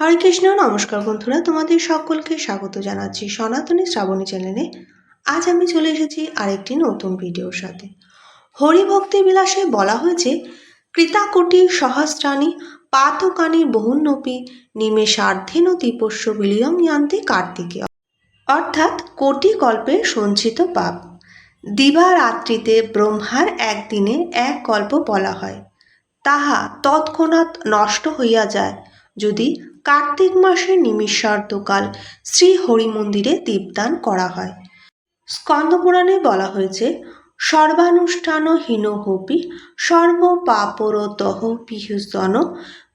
হরে কৃষ্ণ, নমস্কার বন্ধুরা। তোমাদের সকলকে স্বাগত জানাচ্ছি সনাতনী শ্রাবণী চ্যানেলে। আজ আমি চলে এসেছি আরেকটি নতুন ভিডিওর সাথে। হরিভক্তি বিলাসে বলা হয়েছে, কৃতাকোটি সহস্রাণী পাতকানি বহুন্নপি নিমেষার্ধেন দীপস্য বিলিয়ম ইয়ান্তে কার্তিকে। অর্থাৎ কোটি কল্পের সঞ্চিত পাপ। দিবারাত্রিতে ব্রহ্মার একদিনে এক কল্প বলা হয়। তাহা তৎক্ষণাৎ নষ্ট হইয়া যায় যদি কার্তিক মাসের নিমিষার্ধকাল শ্রী হরি মন্দিরে দীপদান করা হয়। স্কন্দপুরাণে বলা হয়েছে সর্বানুষ্ঠান হীন হপি সর্ব পাপরতহ পিহুজন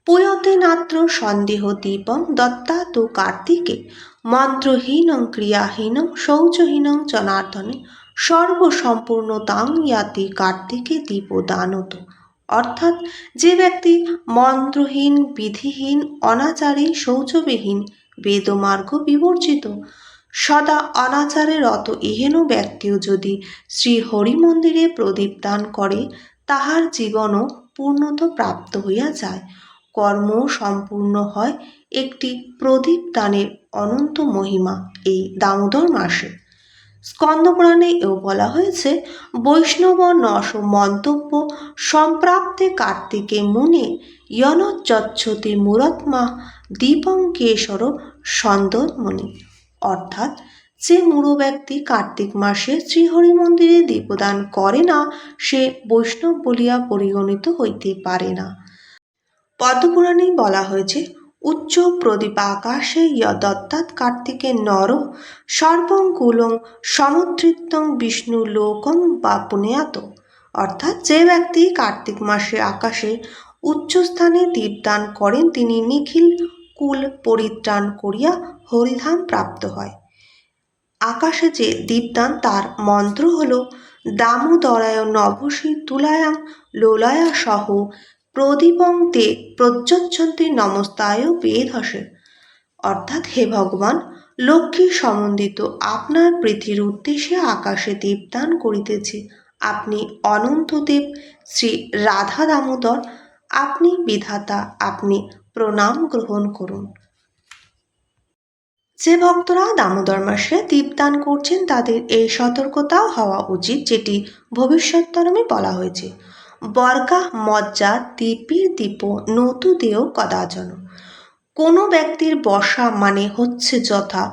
পুয়তে নাত্র সন্দেহ দীপম দত্তা তু কার্তিকে মন্ত্রহীনং ক্রিয়াহীনং শৌচহীনং জনার্দনে সর্বসম্পূর্ণতাং ইয়াতি কার্তিকে দীপদানত। অর্থাৎ যে ব্যক্তি মন্ত্রহীন, বিধিহীন, অনাচারী, শৌচবিহীন, বেদমার্গ বিবর্জিত, সদা অনাচারে রত ইহেন ব্যক্তিও যদি শ্রী হরি মন্দিরে প্রদীপ দান করে, তাহার জীবনও পূর্ণত প্রাপ্ত হইয়া যায়। কর্ম সম্পূর্ণ হয় একটি প্রদীপ দানের অনন্ত মহিমা এই দামোদর মাসে। স্কন্দপুরাণে এও বলা হয়েছে, বৈষ্ণব নশ মন্তব্য সম্প্রাপ্তে কার্তিকে মুনে যচ্ছতি মুরত্মা দীপং কেশর সন্দনমণি। অর্থাৎ যে মূঢ় ব্যক্তি কার্তিক মাসে শ্রীহরি মন্দিরে দীপদান করে না, সে বৈষ্ণব বলিয়া পরিগণিত হইতে পারে না। পদ্মপুরাণেই বলা হয়েছে উচ্চ প্রদীপাকাশে দত্তাৎ কার্তিকে নর সর্বং কুলং বিষ্ণু লোকং বা পুণ্যাত অর্থাৎ যে ব্যক্তি কার্তিক মাসে আকাশে উচ্চস্থানে দীপদান করেন, তিনি নিখিল কুল পরিত্রাণ করিয়া হরিধাম প্রাপ্ত হয়। আকাশে যে দীপদান, তার মন্ত্র হল, দামোদরায় নভসী তুলায়াম লোলায়া সহ প্রদীপং তে প্রজ্যোচ্ছন্তি নমস্তায় বেদহসে। অর্থাৎ হে ভগবান, লক্ষ্মী সম্বন্ধিত আপনার পৃথিবীর উদ্দেশ্যে আকাশে দীপদান করিতেছি। আপনি অনন্তদেব শ্রী রাধা দামোদর, আপনি বিধাতা, আপনি প্রণাম গ্রহণ করুন। যে ভক্তরা দামোদর মাসে দীপদান করছেন, তাদের এই সতর্কতাও হওয়া উচিত, যেটি ভবিষ্যৎতরমে বলা হয়েছে। বর্গা মজ্জা দীপির দীপ, নতু দেও কদাজন কোনো ব্যক্তির বসা মানে হচ্ছে যথা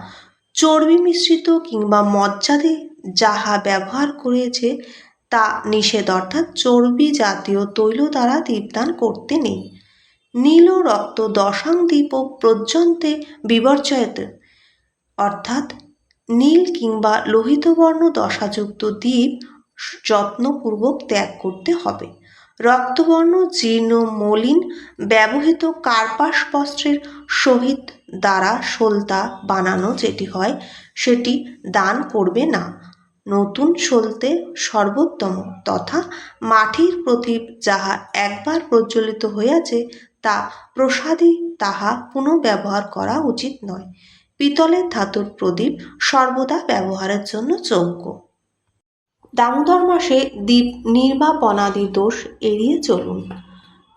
চর্বি মিশ্রিত কিংবা মজ্জাদে যাহা ব্যবহার করেছে তা নিষেধ, অর্থাৎ চর্বি জাতীয় তৈল দ্বারা দীপদান করতে নেই। নীল রক্ত দশাং দীপ প্রজ্জন্তে বিবর্জয়তে, অর্থাৎ নীল কিংবা লোহিতবর্ণ দশাযুক্ত দ্বীপ যত্নপূর্বক ত্যাগ করতে হবে। রক্তবর্ণ, জীর্ণ, মলিন, ব্যবহৃত কার্পাস বস্ত্রের সহিত দ্বারা সলতা বানানো যেটি হয়, সেটি দান করবে না। নতুন সলতে সর্বোত্তম তথা মাটির প্রদীপ যাহা একবার প্রজ্বলিত হইয়াছে, তা প্রসাদী তাহা পুনঃব্যবহার করা উচিত নয়। পিতলের ধাতুর প্রদীপ সর্বদা ব্যবহারের জন্য যোগ্য দামোদর মাসে দ্বীপ নির্বাপনাদি দোষ এড়িয়ে চলুন।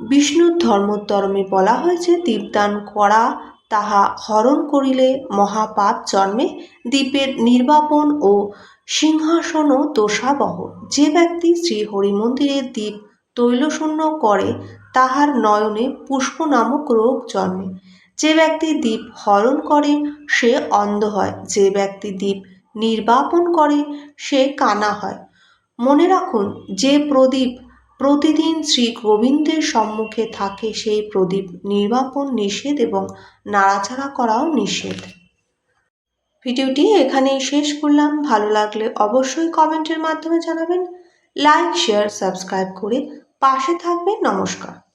বিষ্ণুর ধর্মোত্তরমে বলা হয়েছে, দীপদান করা, তাহা হরণ করিলে মহাপাপ জন্মে দ্বীপের নির্বাপন ও সিংহাসনও দোষাবহ। যে ব্যক্তি শ্রী হরিমন্দিরে দ্বীপ তৈলশূন্য করে, তাহার নয়নে পুষ্প নামক রোগ জন্মে। যে ব্যক্তি দ্বীপ হরণ করে, সে অন্ধ হয়। যে ব্যক্তি দ্বীপ নির্বাপন করে, সে কানা হয়। মনে রাখুন, যে প্রদীপ প্রতিদিন শ্রী গোবিন্দের সম্মুখে থাকে, সেই প্রদীপ নির্বাপন নিষেধ এবং নাড়াচাড়া করাও নিষেধ। ভিডিওটি এখানেই শেষ করলাম। ভালো লাগলে অবশ্যই কমেন্টের মাধ্যমে জানাবেন। লাইক, শেয়ার, সাবস্ক্রাইব করে পাশে থাকবেন। নমস্কার।